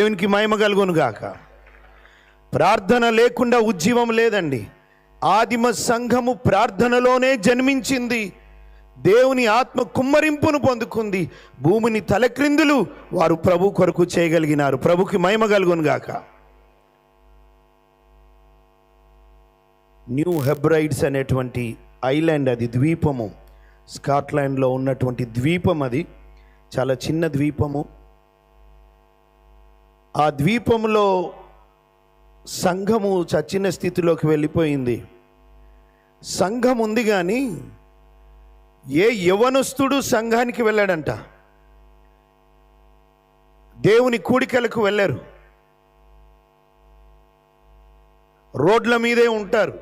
దేవునికి మహిమ కలుగును గాక. ప్రార్థన లేకుండా ఉజ్జీవం లేదండి. ఆదిమ సంఘము ప్రార్థనలోనే జన్మించింది. దేవుని ఆత్మ కుమ్మరింపును పొందుకుంది. భూమిని తలక్రిందులు వారు ప్రభు కొరకు చేయగలిగినారు. ప్రభుకి మహిమ కలుగును గాక. న్యూ హెబ్రైడ్స్ అనేటువంటి ఐలాండ్ అది ద్వీపము. స్కాట్లాండ్లో ఉన్నటువంటి ద్వీపం అది. చాలా చిన్న ద్వీపము. ఆ ద్వీపంలో సంఘము చచ్చిన స్థితిలోకి వెళ్ళిపోయింది. సంఘం ఉంది కానీ ఏ యవనస్తుడు సంఘానికి వెళ్ళాడంట. దేవుని కూడికలకు వెళ్ళారు. రోడ్ల మీదే ఉంటారు.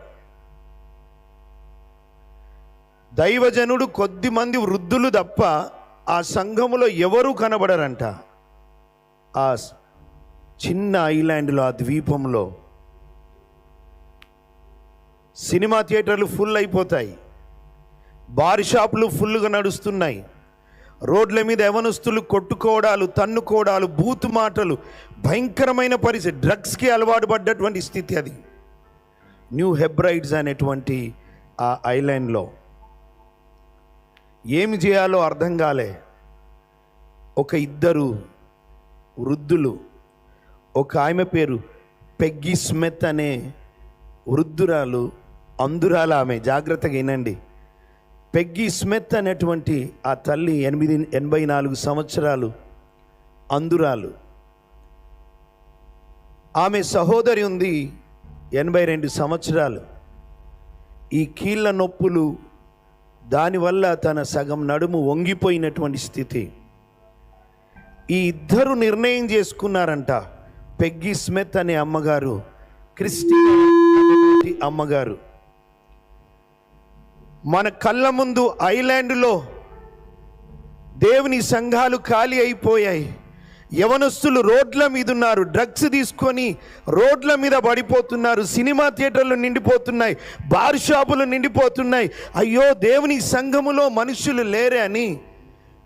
దైవజనుడు కొద్ది మంది వృద్ధులు తప్ప ఆ సంఘములో ఎవరూ కనబడరంట. ఆ చిన్న ఐలాండ్లో ఆ ద్వీపంలో సినిమా థియేటర్లు ఫుల్ అయిపోతాయి. బార్ షాపులు ఫుల్గా నడుస్తున్నాయి. రోడ్ల మీద యవనస్తులు కొట్టుకోవడాలు తన్నుకోవడాలు బూతు మాటలు భయంకరమైన పరిస్థితి. డ్రగ్స్కి అలవాటు పడ్డటువంటి స్థితి అది. న్యూ హెబ్రైడ్స్ అనేటువంటి ఆ ఐలాండ్లో ఏమి చేయాలో అర్థం కాలే. ఒక ఇద్దరు వృద్ధులు ఒక ఆమె పేరు పెగ్గి స్మెత్ అనే వృద్ధురాలు అందురాలు ఆమె. జాగ్రత్తగా వినండి. పెగ్గి స్మెత్ అనేటువంటి ఆ తల్లి ఎనిమిది ఎనభై నాలుగు సంవత్సరాలు అందురాలు ఆమె సహోదరి ఉంది ఎనభై రెండు సంవత్సరాలు. ఈ కీళ్ళ నొప్పులు దానివల్ల తన సగం నడుము వంగిపోయినటువంటి స్థితి. ఈ ఇద్దరు నిర్ణయం చేసుకున్నారంట. పెగ్గి స్మిత్ అనే అమ్మగారు క్రిస్టి అమ్మగారు. మన కళ్ళ ముందు ఐలాండ్లో దేవుని సంఘాలు ఖాళీ అయిపోయాయి. యవనస్తులు రోడ్ల మీద ఉన్నారు డ్రగ్స్ తీసుకొని రోడ్ల మీద పడిపోతున్నారు సినిమా థియేటర్లు నిండిపోతున్నాయి బార్ షాపులు నిండిపోతున్నాయి. అయ్యో దేవుని సంఘములో మనుషులు లేరే అని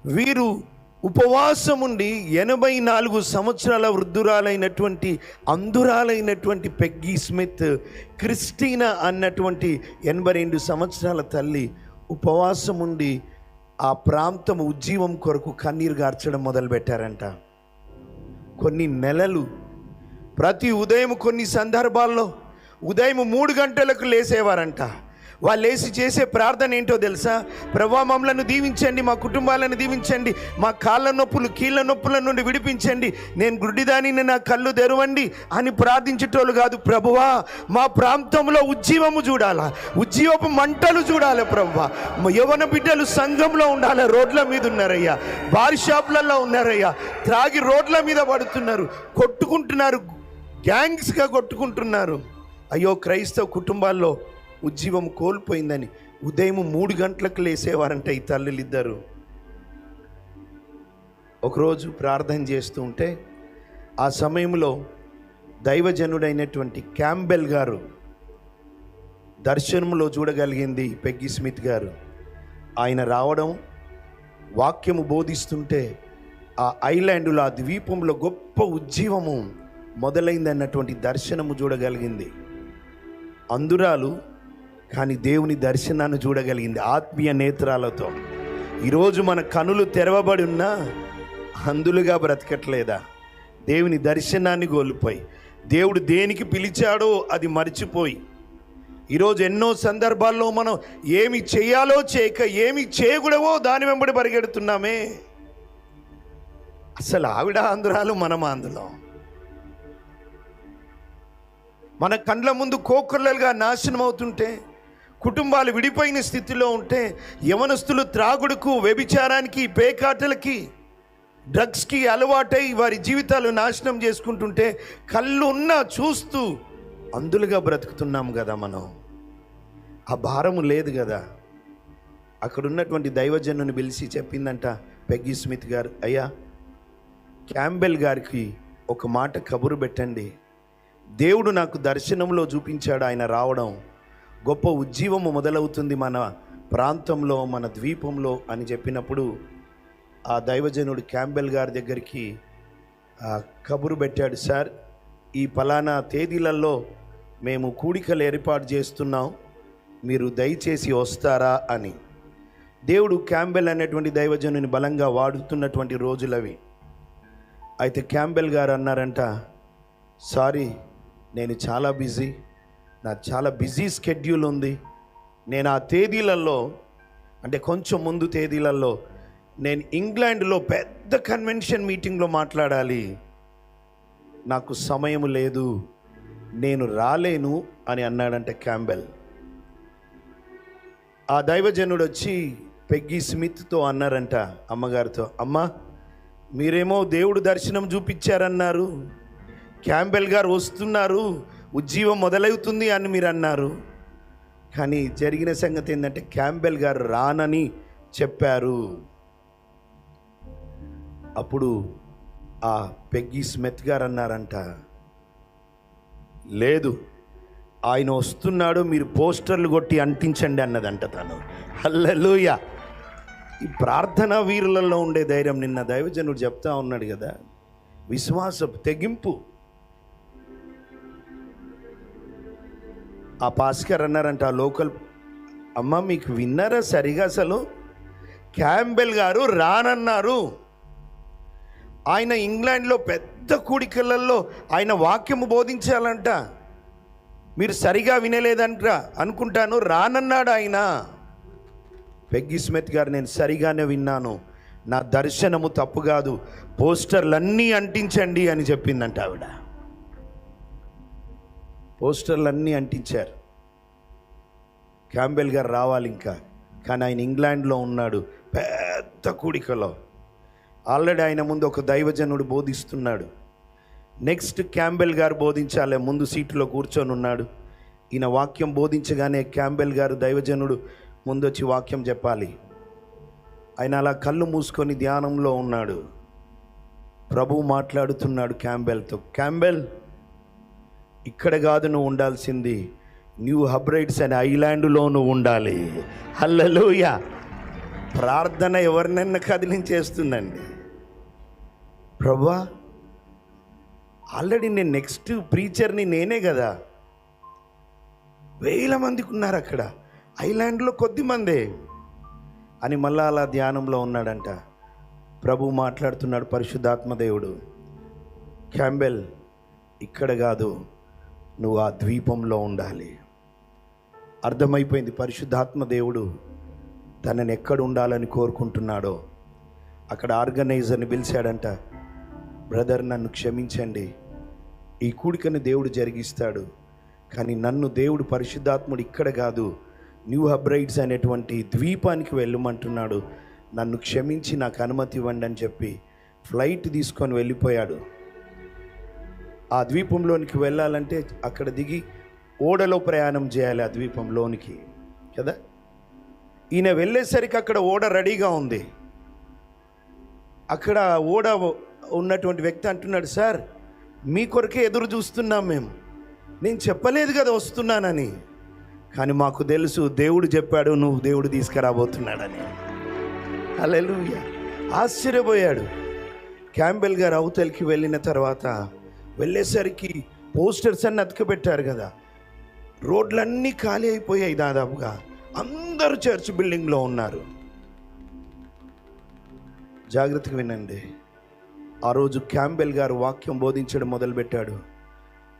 వీరు ఉపవాసం ఉండి ఎనభై నాలుగు సంవత్సరాల వృద్ధురాలైనటువంటి అందురాలైనటువంటి పెగ్గీ స్మిత్ క్రిస్టీనా అన్నటువంటి ఎనభై రెండు సంవత్సరాల తల్లి ఉపవాసం ఉండి ఆ ప్రాంతం ఉజ్జీవం కొరకు కన్నీరు గార్చడం మొదలుపెట్టారంట. కొన్ని నెలలు ప్రతి ఉదయం కొన్ని సందర్భాల్లో ఉదయం మూడు గంటలకు లేసేవారంట. వాళ్ళు లేచి చేసే ప్రార్థన ఏంటో తెలుసా? ప్రభా మమ్మలను దీవించండి మా కుటుంబాలను దీవించండి మా కాళ్ళ నొప్పులు కీళ్ళ నొప్పుల నుండి విడిపించండి. నేను గుడ్డిదానిని నా కళ్ళు తెరవండి అని ప్రార్థించేటోళ్ళు కాదు ప్రభువా. మా ప్రాంతంలో ఉజ్జీవము చూడాలా? ఉజ్జీవపు మంటలు చూడాలి ప్రభువా యవన బిడ్డలు సంఘంలో ఉండాలి? రోడ్ల మీద ఉన్నారయ్యా. బార్ షాపులలో ఉన్నారయ్యా. త్రాగి రోడ్ల మీద పడుతున్నారు. కొట్టుకుంటున్నారు. గ్యాంగ్స్గా కొట్టుకుంటున్నారు. అయ్యో క్రైస్తవ కుటుంబాల్లో ఉజ్జీవం కోల్పోయిందని ఉదయం మూడు గంటలకు లేసేవారంట ఈ తల్లులు ఇద్దరు ఒకరోజు ప్రార్థన చేస్తూ ఉంటే ఆ సమయంలో దైవజనుడైనటువంటి క్యాంబెల్ గారు దర్శనంలో చూడగలిగింది పెగ్గి స్మిత్ గారు. ఆయన రావడం వాక్యము బోధిస్తుంటే ఆ ఐలాండ్లో ఆ ద్వీపంలో గొప్ప ఉజ్జీవము మొదలైందన్నటువంటి దర్శనము చూడగలిగింది. అందురాలు కానీ దేవుని దర్శనాన్ని చూడగలిగింది ఆత్మీయ నేత్రాలతో. ఈరోజు మన కనులు తెరవబడి ఉన్నా అందులుగా బ్రతకట్లేదా? దేవుని దర్శనాన్ని కోల్పోయి. దేవుడు దేనికి పిలిచాడో అది మర్చిపోయి. ఈరోజు ఎన్నో సందర్భాల్లో మనం ఏమి చేయాలో చేయక ఏమి చేయకూడవో దాని వెంబడి పరిగెడుతున్నామే. అసలు ఆవిడ ఆంధ్రాలు మనం ఆంధ్రం మన కండ్ల ముందు కోకొల్లలుగా నాశనం అవుతుంటే కుటుంబాలు విడిపోయిన స్థితిలో ఉంటే యవనస్తులు త్రాగుడుకు వ్యభిచారానికి పేకాటలకి డ్రగ్స్కి అలవాటై వారి జీవితాలు నాశనం చేసుకుంటుంటే కళ్ళు ఉన్నా చూస్తూ అందులుగా బ్రతుకుతున్నాం కదా మనం. ఆ భారము లేదు కదా అక్కడ ఉన్నటువంటి దైవజనుని పిలిచి చెప్పిందంట పెగ్గి స్మిత్ గారు అయ్యా క్యాంబెల్ గారికి ఒక మాట కబురు పెట్టండి. దేవుడు నాకు దర్శనంలో చూపించాడు ఆయన రావడం. గొప్ప ఉజ్జీవము మొదలవుతుంది మన ప్రాంతంలో మన ద్వీపంలో అని చెప్పినప్పుడు ఆ దైవజనుడు క్యాంబెల్ గారి దగ్గరికి కబురు పెట్టాడు సార్ ఈ ఫలానా తేదీలలో మేము కూడికలు ఏర్పాటు చేస్తున్నాం. మీరు దయచేసి వస్తారా? అని. దేవుడు క్యాంబెల్ అనేటువంటి దైవజనుని బలంగా వాడుతున్నటువంటి రోజులవి. అయితే క్యాంబెల్ గారు అన్నారంట సారీ నేను చాలా బిజీ. నాకు చాలా బిజీ స్కెడ్యూల్ ఉంది. నేను ఆ తేదీలలో అంటే కొంచెం ముందు తేదీలలో నేను ఇంగ్లాండ్లో పెద్ద కన్వెన్షన్ మీటింగ్లో మాట్లాడాలి. నాకు సమయం లేదు. నేను రాలేను అని అన్నాడంటే క్యాంబెల్. ఆ దైవజనుడు వచ్చి పెగ్గి స్మిత్తో అన్నారంట అమ్మగారితో అమ్మ మీరేమో దేవుడు దర్శనం చూపించారన్నారు. క్యాంబెల్ గారు వస్తున్నారు. ఉజ్జీవం మొదలవుతుంది అని మీరు అన్నారు. కానీ జరిగిన సంగతి ఏంటంటే క్యాంబెల్ గారు రానని చెప్పారు. అప్పుడు ఆ పెగ్గి స్మిత్ గారు అన్నారంట లేదు ఆయన వస్తున్నాడు మీరు పోస్టర్లు కొట్టి అంటించండి అన్నదంట తను. హల్లెలూయా! ఈ ప్రార్థన వీరులలో ఉండే ధైర్యం నిన్న దైవజనుడు చెప్తా ఉన్నాడు కదా విశ్వాస తెగింపు. ఆ పాస్కర్ అన్నారంట ఆ లోకల్ అమ్మ మీకు విన్నారా సరిగా అసలు? క్యాంబెల్ గారు రానన్నారు. ఆయన ఇంగ్లాండ్లో పెద్ద కూడికలలో ఆయన వాక్యము బోధించాలంట. మీరు సరిగా వినలేదంట అనుకుంటాను రానన్నాడు ఆయన. పెగ్గి స్మిత్ గారు నేను సరిగానే విన్నాను. నా దర్శనము తప్పు కాదు పోస్టర్లన్నీ అంటించండి అని చెప్పిందంట ఆవిడ. పోస్టర్లన్నీ అంటించారు. క్యాంబెల్ గారు రావాలి ఇంకా కానీ ఆయన ఇంగ్లాండ్లో ఉన్నాడు పెద్ద కూడికలో. ఆల్రెడీ ఆయన ముందు ఒక దైవజనుడు బోధిస్తున్నాడు. నెక్స్ట్ క్యాంబెల్ గారు బోధించాలే ముందు సీటులో కూర్చొని ఉన్నాడు. ఈయన వాక్యం బోధించగానే క్యాంబెల్ గారు దైవజనుడు ముందొచ్చి వాక్యం చెప్పాలి. ఆయన అలా కళ్ళు మూసుకొని ధ్యానంలో ఉన్నాడు. ప్రభు మాట్లాడుతున్నాడు క్యాంబెల్తో. క్యాంబెల్ ఇక్కడ కాదు నువ్వు ఉండాల్సింది. న్యూ హబ్రైడ్స్ అనే ఐలాండ్లో నువ్వు ఉండాలి. హల్లలోయ. ప్రార్థన ఎవరినైనా కదిలించేస్తుందండి. ప్రభా ఆల్రెడీ నేను నెక్స్ట్ ప్రీచర్ని నేనే కదా. వేల మందికి ఉన్నారు అక్కడ. ఐలాండ్లో కొద్ది మందే. అని మళ్ళా అలా ధ్యానంలో ఉన్నాడంట. ప్రభు మాట్లాడుతున్నాడు పరిశుద్ధాత్మ దేవుడు. క్యాంబెల్ ఇక్కడ కాదు. నువ్వు ఆ ద్వీపంలో ఉండాలి. అర్థమైపోయింది. పరిశుద్ధాత్మ దేవుడు తనని ఎక్కడ ఉండాలని కోరుకుంటున్నాడో అక్కడ ఆర్గనైజర్ని పిలిచాడంట బ్రదర్ నన్ను క్షమించండి. ఈ కూడికను దేవుడు జరిగిస్తాడు. కానీ నన్ను దేవుడు పరిశుద్ధాత్ముడు ఇక్కడ కాదు. న్యూ హబ్రైడ్స్ అనేటువంటి ద్వీపానికి వెళ్ళమంటున్నాడు. నన్ను క్షమించి నాకు అనుమతి ఇవ్వండి అని చెప్పి ఫ్లైట్ తీసుకొని వెళ్ళిపోయాడు. ఆ ద్వీపంలోనికి వెళ్ళాలంటే అక్కడ దిగి ఓడలో ప్రయాణం చేయాలి ఆ ద్వీపంలోనికి కదా? ఈయన వెళ్ళేసరికి అక్కడ ఓడ రెడీగా ఉంది. అక్కడ ఓడ ఉన్నటువంటి వ్యక్తి అంటున్నాడు సార్ మీ కొరకే ఎదురు చూస్తున్నాం మేము నేను చెప్పలేదు కదా వస్తున్నానని. కానీ మాకు తెలుసు దేవుడు చెప్పాడు నువ్వు దేవుడు తీసుకురాబోతున్నాడని. అలెలుయ్య ఆశ్చర్యపోయాడు. క్యాంబెల్ గారు అవతలికి వెళ్ళిన తర్వాత వెళ్ళేసరికి పోస్టర్స్ అన్ని అతకబెట్టారు కదా. రోడ్లన్నీ ఖాళీ అయిపోయాయి దాదాపుగా. అందరూ చర్చ్ బిల్డింగ్లో ఉన్నారు. జాగ్రత్తగా వినండి. ఆ రోజు క్యాంబెల్ గారు వాక్యం బోధించడం మొదలుపెట్టాడు.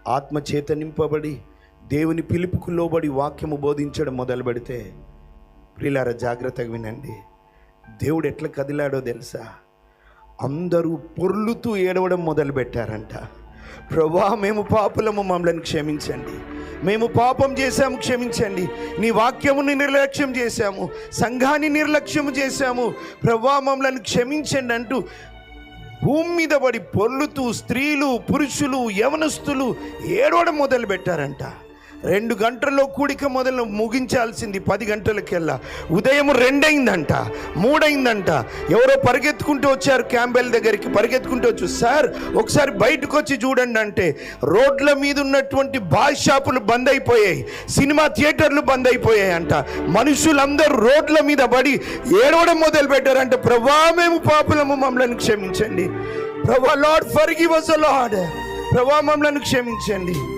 ఆత్మ చేత నింపబడి దేవుని పిలుపుకు లోబడి వాక్యము బోధించడం మొదలు పెడితే ప్రిలార జాగ్రత్తగా వినండి. దేవుడు ఎట్లా కదిలాడో తెలుసా? అందరూ పొర్లుతూ ఏడవడం మొదలుపెట్టారంట. ప్రభా మేము పాపులము మమ్మల్ని క్షమించండి. మేము పాపం చేశాము క్షమించండి. నీ వాక్యముని నిర్లక్ష్యం చేశాము సంఘాన్ని నిర్లక్ష్యం చేశాము. ప్రభా మమ్మల్ని క్షమించండి అంటూ భూమి మీద పడి పొర్లుతూ స్త్రీలు పురుషులు యవనస్తులు ఏడవడం మొదలు పెట్టారంట రెండు గంటల్లో కూడిక మొదలు ముగించాల్సింది పది గంటలకెల్లా. ఉదయం రెండైందంట మూడైందంట. ఎవరో పరిగెత్తుకుంటూ వచ్చారు క్యాంబెల్ దగ్గరికి. పరిగెత్తుకుంటూ వచ్చు. సార్ ఒకసారి బయటకు వచ్చి చూడండి అంటే రోడ్ల మీద ఉన్నటువంటి బాయ్ షాపులు బంద్ అయిపోయాయి. సినిమా థియేటర్లు బంద్ అయిపోయాయి అంట. మనుషులందరూ రోడ్ల మీద పడి ఏడవడం మొదలు పెట్టారంట. ప్రభా మేము పాపులము మమ్మల్ని క్షమించండి. ప్రభా లార్డ్ ఫర్గివ్ అస్ లాడ్ ప్రభా మమ్మల్ని క్షమించండి.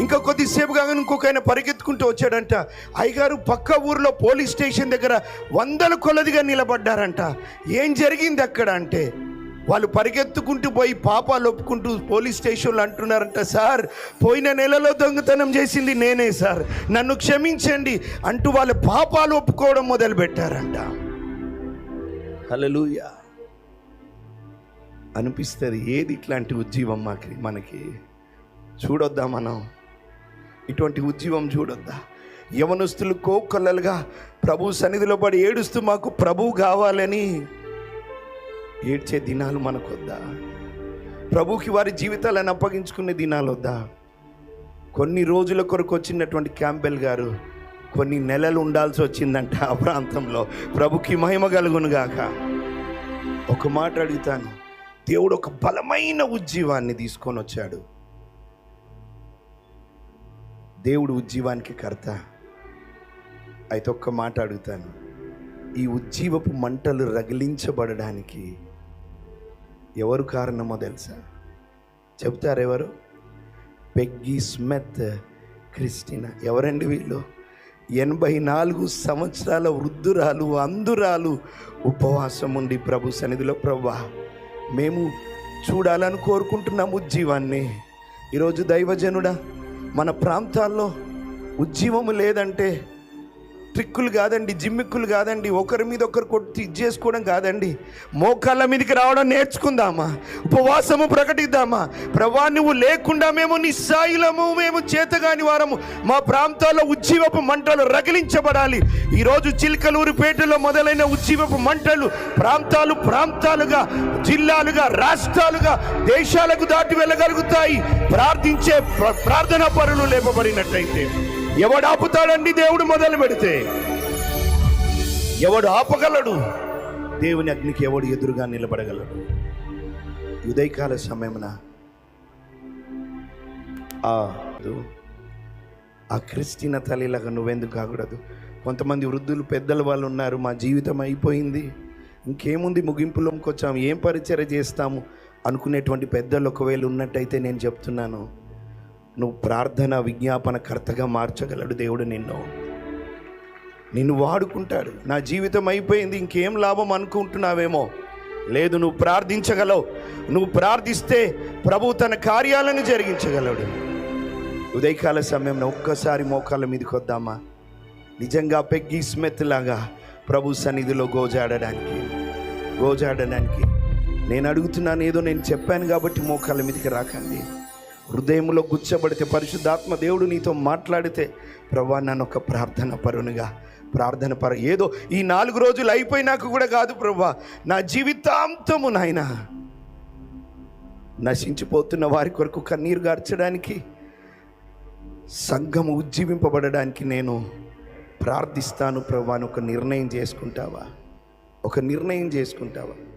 ఇంకా కొద్దిసేపు కాగా ఇంకొక ఆయన పరిగెత్తుకుంటూ వచ్చాడంట. అయ్యగారు పక్క ఊర్లో పోలీస్ స్టేషన్ దగ్గర వందల కొలదిగా నిలబడ్డారంట. ఏం జరిగింది అక్కడ అంటే? వాళ్ళు పరిగెత్తుకుంటూ పోయి పాపాలు ఒప్పుకుంటూ పోలీస్ స్టేషన్లో అంటున్నారంట సార్ పోయిన నెలలో దొంగతనం చేసింది నేనే సార్. నన్ను క్షమించండి అంటూ వాళ్ళ పాపాలు ఒప్పుకోవడం మొదలుపెట్టారంట. పెట్టారంట అనిపిస్తుంది ఏది ఇట్లాంటి ఉజ్జీవం మాకి మనకి? చూడొద్దా మనం? ఇటువంటి ఉద్యమం చూడొద్దా? యవనస్తులు కోకొల్లలుగా ప్రభు సన్నిధిలో పడి ఏడుస్తూ మాకు ప్రభు కావాలని ఏడ్చే దినాలు మనకొద్దా? ప్రభుకి వారి జీవితాలను అప్పగించుకునే దినాలు వద్దా? కొన్ని రోజుల కొరకు వచ్చినటువంటి క్యాంపెల్ గారు కొన్ని నెలలు ఉండాల్సి వచ్చిందంట ఆ ప్రాంతంలో. ప్రభుకి మహిమ కలుగునుగాక ఒక మాట అడుగుతాను. దేవుడు ఒక బలమైన ఉజ్జీవాన్ని తీసుకొని వచ్చాడు. దేవుడు ఉజ్జీవానికి కర్త. అయితే ఒక్క మాట అడుగుతాను. ఈ ఉజ్జీవపు మంటలు రగిలించబడడానికి ఎవరు కారణమో తెలుసా? చెప్తారు ఎవరు? Peggy Smith Christina. ఎవరండి వీళ్ళు? ఎనభై నాలుగు సంవత్సరాల వృద్ధురాలు అందురాలు ఉపవాసం ఉండి ప్రభు సన్నిధిలో ప్రభా మేము చూడాలని కోరుకుంటున్నాము ఉజ్జీవాన్ని. ఈరోజు దైవజనుడా మన ప్రాంతాల్లో ఉద్యమం లేదంటే ట్రిక్కులు కాదండి జిమ్మిక్కులు కాదండి ఒకరి మీద ఒకరు కొట్టి ఇది చేసుకోవడం కాదండి. మోకాళ్ళ మీదకి రావడం నేర్చుకుందామా? ఉపవాసము ప్రకటిద్దామా? ప్రభా నువ్వు లేకుండా మేము నిస్సాయిలము మేము చేతగాని వారము. మా ప్రాంతాల్లో ఉజ్జీవపు మంటలు రగిలించబడాలి. ఈరోజు చిల్కలూరుపేటలో మొదలైన ఉజ్జీవపు మంటలు ప్రాంతాలు ప్రాంతాలుగా జిల్లాలుగా రాష్ట్రాలుగా దేశాలకు దాటి వెళ్ళగలుగుతాయి. ప్రార్థించే ప్ర- ప్రార్థనా పరులు లేపబడినట్టయితే. ఎవడు ఆపుతాడండి దేవుడు మొదలు పెడితే? ఎవడు ఆపగలడు? దేవుని అగ్నికి ఎవడు ఎదురుగా నిలబడగలడు? ఉదయకాల సమయమున ఆ ఆ క్రిస్టిన తల్లిలాగా నువ్వెందుకు కాకూడదు కొంతమంది వృద్ధులు పెద్దల వాళ్ళు ఉన్నారు మా జీవితం అయిపోయింది. ఇంకేముంది ముగింపులోకి వచ్చాము ఏం పరిచయం చేస్తాము అనుకునేటువంటి పెద్దలు ఒకవేళ ఉన్నట్టయితే నేను చెప్తున్నాను. నువ్వు ప్రార్థన విజ్ఞాపన కర్తగా మార్చగలడు దేవుడు నిన్ను. నిన్ను వాడుకుంటాడు. నా జీవితం అయిపోయింది ఇంకేం లాభం అనుకుంటున్నావేమో? లేదు నువ్వు ప్రార్థించగలవు. నువ్వు ప్రార్థిస్తే ప్రభు తన కార్యాలను జరిగించగలడు. ఉదయకాల సమయంలో ఒక్కసారి మోకాళ్ళ మీదకి వద్దామా? నిజంగా పెగ్గి స్మెత్ లాగా ప్రభు సన్నిధిలో గోజాడడానికి గోజాడడానికి. నేను అడుగుతున్నాను ఏదో నేను చెప్పాను కాబట్టి మోకాళ్ళ మీదకి రాకండి. హృదయంలో గుచ్చబడితే పరిశుద్ధాత్మ దేవుడు నీతో మాట్లాడితే ప్రభా నన్ను ఒక ప్రార్థన పరునుగా. ప్రార్థన పర ఏదో ఈ నాలుగు రోజులు అయిపోయినాక కూడా కాదు ప్రభా నా జీవితాంతము నాయన. నశించిపోతున్న వారి కొరకు కన్నీరు గార్చడానికి సంఘము ఉజ్జీవింపబడడానికి నేను ప్రార్థిస్తాను ప్రభా అని ఒక నిర్ణయం చేసుకుంటావా? ఒక నిర్ణయం చేసుకుంటావా?